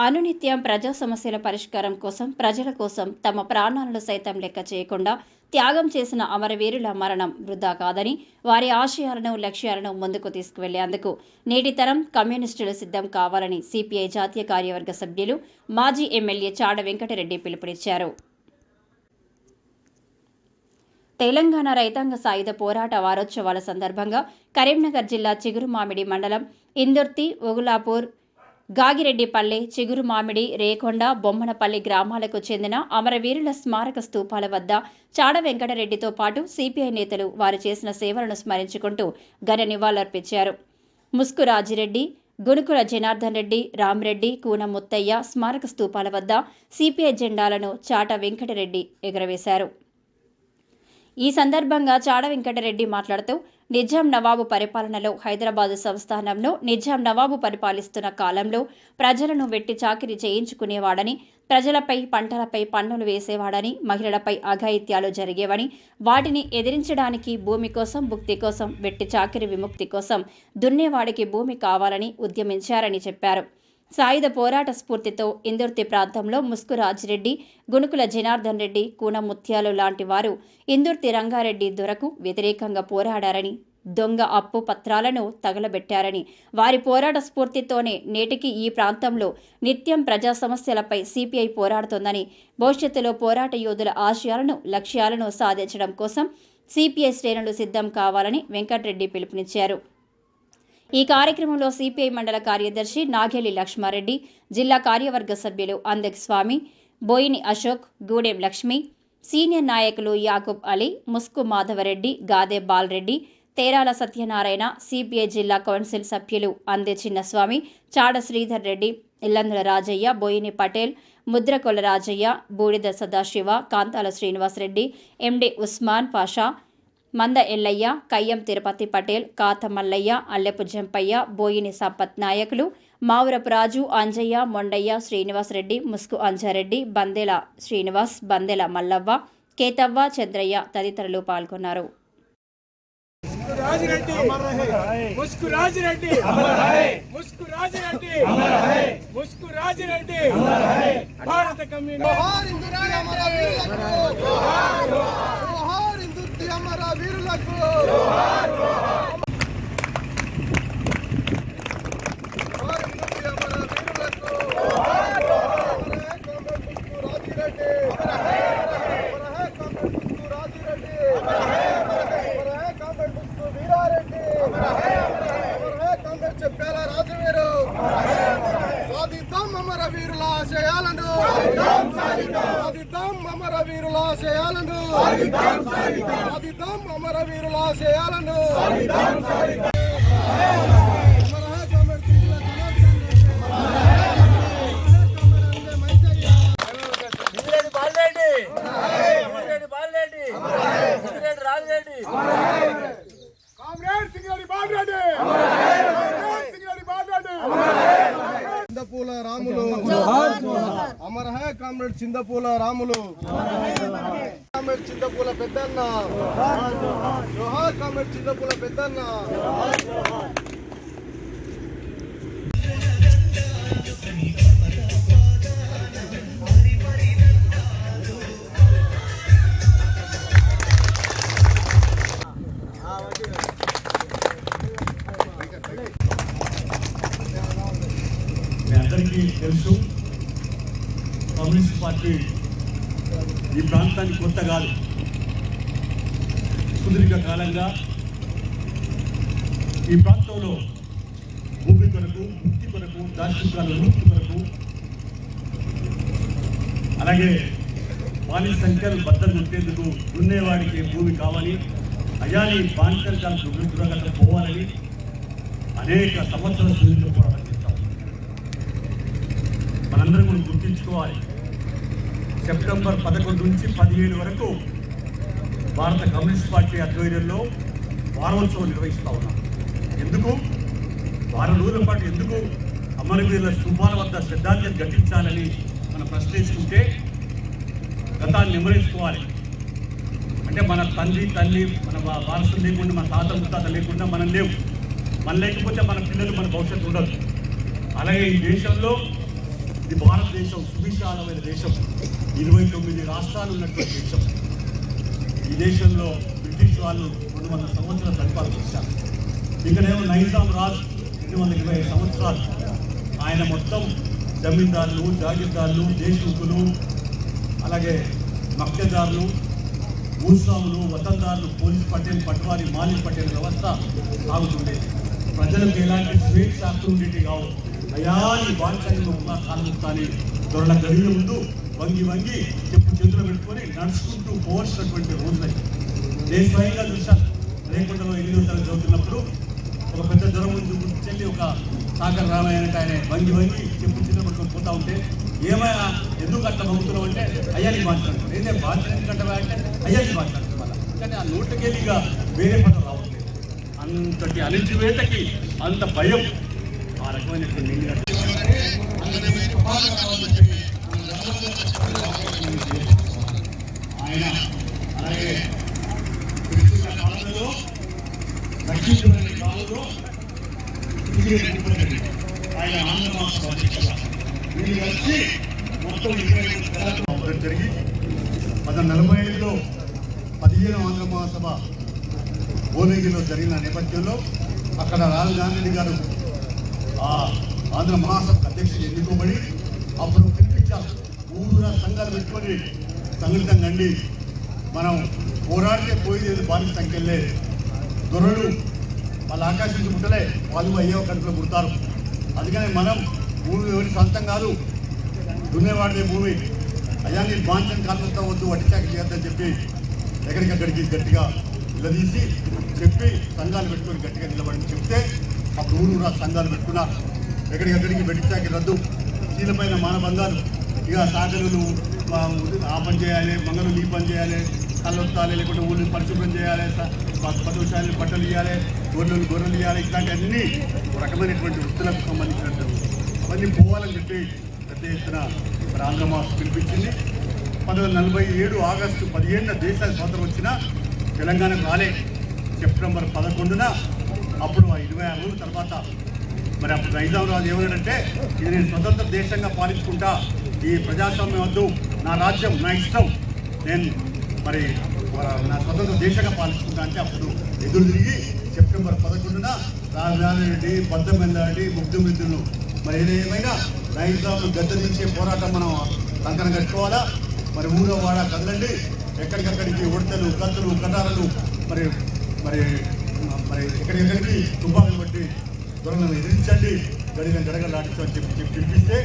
అనునిత్యం ప్రజా సమస్యల పరిష్కారం కోసం ప్రజల కోసం తమ ప్రాణాలను సైతం లెక్క చేయకుండా త్యాగం చేసిన అమరవీరుల మరణం వృధా కాదని వారి ఆశయాలను లక్ష్యాలను ముందుకు తీసుకువెళ్ళేందుకు నేటి తరం కమ్యూనిస్టులు సిద్ధం కావాలని సిపిఐ జాతీయ కార్యవర్గ సభ్యులు మాజీ ఎమ్మెల్యే చాడ వెంకటరెడ్డి పిలుపునిచ్చారు. తెలంగాణ రైతాంగ సాయుధ పోరాట వారోత్సవాల సందర్భంగా కరీంనగర్ జిల్లా చిగురుమామిడి మండలం ఇందుర్తి ఒగులాపూర్ గాగిరెడ్డిపల్లె చిగురుమామిడి రేకొండ బొమ్మనపల్లి గ్రామాలకు చెందిన అమరవీరుల స్మారక స్తూపాల వద్ద చాడ వెంకటరెడ్డితో పాటు సిపిఐ నేతలు వారు చేసిన సేవలను స్మరించుకుంటూ ఘన నివాళులర్పించారు. ముస్కు రాజిరెడ్డి గుణుకుల జనార్దన్ రెడ్డి రామ్రెడ్డి కూన ముత్తయ్య స్మారక స్తూపాల వద్ద సిపిఐ జెండాలను చాట వెంకటరెడ్డి ఎగురవేశారు. ఈ సందర్భంగా చాడ వెంకటరెడ్డి మాట్లాడుతూ నిజాం నవాబు పరిపాలనలో హైదరాబాదు సంస్థానంలో నిజాం నవాబు పరిపాలిస్తున్న కాలంలో ప్రజలను వెట్టి చాకిరి చేయించుకునేవాడని ప్రజలపై పంటలపై పన్నులు వేసేవాడని మహిళలపై అఘాయిత్యాలు జరిగేవని వాటిని ఎదిరించడానికి భూమి కోసం భుక్తి కోసం వెట్టి చాకిరి విముక్తి కోసం దున్నేవాడికి భూమి కావాలని ఉద్యమించారని చెప్పారు. సాయుధ పోరాట స్ఫూర్తితో ఇందుర్తి ప్రాంతంలో ముస్కు రాజిరెడ్డి గుణుకుల జనార్దన్ రెడ్డి కూన ముత్యాలు లాంటి వారు ఇందుర్తి రంగారెడ్డి దొరకు వ్యతిరేకంగా పోరాడారని దొంగ అప్పు పత్రాలను తగలబెట్టారని వారి పోరాట స్ఫూర్తితోనే నేటికి ఈ ప్రాంతంలో నిత్యం ప్రజా సమస్యలపై సిపిఐ పోరాడుతోందని భవిష్యత్తులో పోరాట యోధుల ఆశయాలను లక్ష్యాలను సాధించడం కోసం సిపిఐ శ్రేణులు సిద్ధం కావాలని వెంకటరెడ్డి పిలుపునిచ్చారు. ఈ కార్యక్రమంలో సిపిఐ మండల కార్యదర్శి నాగేలి లక్ష్మారెడ్డి జిల్లా కార్యవర్గ సభ్యులు అందక్ స్వామి బోయిని అశోక్ గూడెం లక్ష్మి సీనియర్ నాయకులు యాకూబ్ అలీ ముస్కు మాధవరెడ్డి గాదే బాలరెడ్డి తేరాల సత్యనారాయణ సిపిఐ జిల్లా కౌన్సిల్ సభ్యులు అందే చిన్నస్వామి చాడ శ్రీధర్ రెడ్డి ఇల్లందుల రాజయ్య బోయిని పటేల్ ముద్రకొల రాజయ్య బూడిద సదాశివ కాంతాల శ్రీనివాసరెడ్డి ఎండి ఉస్మాన్ పాషా మంద ఎల్లయ్య కయ్యం తిరుపతి పటేల్ కాత మల్లయ్య అల్లెపు జంపయ్య బోయిని సంపత్ నాయకులు మావురపు రాజు అంజయ్య మొండయ్య శ్రీనివాసరెడ్డి ముస్కు అంజారెడ్డి బందెల శ్రీనివాస్ బందెల మల్లవ్వ కేతవ్వ చంద్రయ్య తదితరులు పాల్గొన్నారు రాజిరెడ్డి ముస్కు రాజిరెడ్డి ముస్కు రాజిరెడ్డి ముస్కు రాజిరెడ్డి భారత కమ్యూనిస్ట్ జోహార్ హిందుత్వ అమర వీరులకు జోహార్ హిందుత్వ అమర వీరులకు జోహార్ హిందుత్వ అమర వీరులకు అమర హై కామ్రేడ్ ముస్కు సాధిద్దాం అమర వీరుల ఆశయాలను. సాధిద్దాం అమర వీరుల ఆశయాలను సాధిద్దాం అమర వీరుల ఆశయాలను అమర హై కామ్రేడ్ కుంకుల జనార్దన్ రెడ్డి. అమర high comrade Ande Maisaiah. Indreddy Balareddy Indreddy Balareddy Indreddy Rajireddy comrade Singareddy Balareddy comrade Singareddy Balareddy Chindapula Ramulu Ramareddy high Chindapula Ramulu. Comrade Chindapula Peddanna. జోహార్ కామెడ్ చిందపూల పెద్దన్న అందరికీ తెలుసు కమ్యూనిస్ట్ పార్టీ ఈ ప్రాంతానికి కొత్త కాదు సుదీర్ఘ కాలంగా ఈ ప్రాంతంలో భూమి కొరకు ముక్తి కొరకు దార్శనికాల విముక్తి కొరకు అలాగే బాలి సంఖ్యలు బద్దలు కొట్టేందుకు దున్నేవాడికి భూమి కావాలి. అయాని బానిసంఖ్యలు దుర్గంగా పోవాలని అనేక సంవత్సరాల సుదీర్ఘ పోరాటం చేస్తాం. మనందరం కూడా గుర్తించుకోవాలి. సెప్టెంబర్ పదకొండు నుంచి పదిహేడు వరకు భారత కమ్యూనిస్ట్ పార్టీ ఆధ్వర్యంలో వారోత్సవం నిర్వహిస్తూ ఉన్నాం. ఎందుకు? వారం రోజుల పాటు ఎందుకు అమరవీరుల స్థూపాల వద్ద శ్రద్ధాంజలి ఘటించాలని మనం ప్రశ్నించుకుంటే గతాన్ని నిమరించుకోవాలి అంటే మన తండ్రి తల్లి మన వారసులు లేకుండా మన తాత ముత్తాత లేకుండా మనం లేవు. మన లేకపోతే మన పిల్లలు మన భవిష్యత్తు ఉండదు. అలాగే ఈ దేశంలో భారతదేశం సువిశాలమైన దేశం. ఇరవై తొమ్మిది రాష్ట్రాలు ఉన్నటువంటి దేశం. ఈ దేశంలో బ్రిటిష్ వాళ్ళు రెండు వందల సంవత్సరాలు పరిపాలన చేశారు. ఇక్కడేమో నైజాం రాజ్ రెండు వందల ఇరవై సంవత్సరాలు. ఆయన మొత్తం జమీందారులు జాగీర్దారులు దేశముఖులు అలాగే మక్తదారులు భూస్వాములు వతందారులు పోలీస్ పటేల్ పట్వారి మాలిక్ పటేల్ వ్యవస్థ సాగుతుండేది. ప్రజలకు ఎలాంటి స్వేచ్ఛ హక్కులు ఉండేవి కావు? అయా ఈ బాల్చాన్ని ముక్త కాలముక్త దొరల గడిల ముందు వంగి వంగి చెప్పు చేతులు పెట్టుకొని నడుచుకుంటూ పోవలసినటువంటి రోజులై నేను స్వయంగా చూశాను రేకుంటలో ఎనిమిదో తరగతి చదువుతున్నప్పుడు ఒక పెద్ద జ్వరం ముందు చెల్లి ఒక సాగర్ రామాయణ ఆయన వంగి వంగి చెప్పు చేతులు పట్టుకొని పోతా ఉంటే ఏమైనా ఎందుకు అట్లా పంపుతున్నావు అంటే అయ్యానికి మాట్లాడుతున్నాను. ఏదే బాధ్యత కంటే అంటే అయ్యానికి మాట్లాడుతున్నాను. మళ్ళీ. కానీ ఆ నోటికెళ్ళిగా వేరే పదం రావట్లేదు. అంతటి అణిచివేతకి అంత భయం. రకమైనటువంటి ఆయన అలాగే కాలంలో రక్షించబడిన కాలంలో ఆయన ఆంధ్ర రాష్ట్ర అధ్యక్షుడు వీళ్ళు కలిసి మొత్తం ఇరవై ఐదు జరిగి పద నలభై ఐదులో పదిహేను ఆంధ్ర మహాసభ భువనగిరిలో జరిగిన నేపథ్యంలో అక్కడ రాహుల్ గాంధీ గారు ఆంధ్ర మహాసభ అధ్యక్షుడు ఎన్నుకోబడి అప్పుడు పిలిపించారు ఊరూరా సంఘాలు పెట్టుకొని సంఘటితం కండి మనం పోరాడితే పోయేది భారీ సంఖ్యలే. దొరలు వాళ్ళ ఆకాశం నుంచి పుట్టలే వాళ్ళు అయ్యో కడుపులో పుడతారు. అందుకని మనం భూమి ఎవరి సొంతం కాదు దున్నేవాడిదే భూమి. అయ్యా నేను బాంఛన్ కాలుతో వద్దు వడ్డిచాక చేయొద్దని చెప్పి ఎక్కడికక్కడికి గట్టిగా నిలదీసి చెప్పి సంఘాలు పెట్టుకొని గట్టిగా నిలబడి చెప్తే అప్పుడు ఊరు సంఘాలు పెట్టుకున్నారు ఎక్కడికెక్కడికి పెట్టించాక రద్దు శీలపైన మానబంధాలు ఇక సాగరులు ఆ, పని చేయాలి మంగళం ఈ పని చేయాలి కళ్ళొత్తాలి లేకుంటే ఊళ్ళని పరిశుభ్రం చేయాలి పదవిశాలని బట్టలు ఇవ్వాలి గొర్రెలు గొర్రెలు ఇవ్వాలి ఇట్లాంటివన్నీ ఒక రకమైనటువంటి వృత్తులకు సంబంధించినట్టు. అవన్నీ పోవాలని చెప్పి పెద్ద ఎత్తున మరి ఆంధ్ర మాస్ పిలిపించింది. పంతొమ్మిది వందల నలభై ఏడు ఆగస్టు పదిహేనున దేశానికి స్వాతంత్రం వచ్చిన తెలంగాణకు రాలే. సెప్టెంబర్ పదకొండున అప్పుడు ఆ ఇరవై ఆరు రోజుల తర్వాత మరి అప్పుడు నైజాం రాజు ఏమన్నాడంటే ఇది నేను స్వతంత్ర దేశంగా పాలించుకుంటా ఈ ప్రజాస్వామ్యం వద్దు నా రాజ్యం నా ఇష్టం నేను మరి నా స్వతంత్ర దేశంగా పాలించుకుంటా అంటే అప్పుడు ఎదురు తిరిగి సెప్టెంబర్ పదకొండున రాజధాని రెడ్డి బద్దమెల్లారెడ్డి ముగ్ధమిత్రులు మరి ఏదేమైనా నైజాంను గద్దెదించే పోరాటం మనం కంకణ కట్టుకోవాలా? మరి ఊరో వాడ కదలండి? ఎక్కడికక్కడికి ఉడతలు కత్తులు కటారలు మరి మరి మరి ఎక్కడికెక్కడికి తుపాకులు బట్టి దొరలను ఎదిరించండి. గడిన గడగ లాడించని చెప్పి చెప్పి పిలిపిస్తే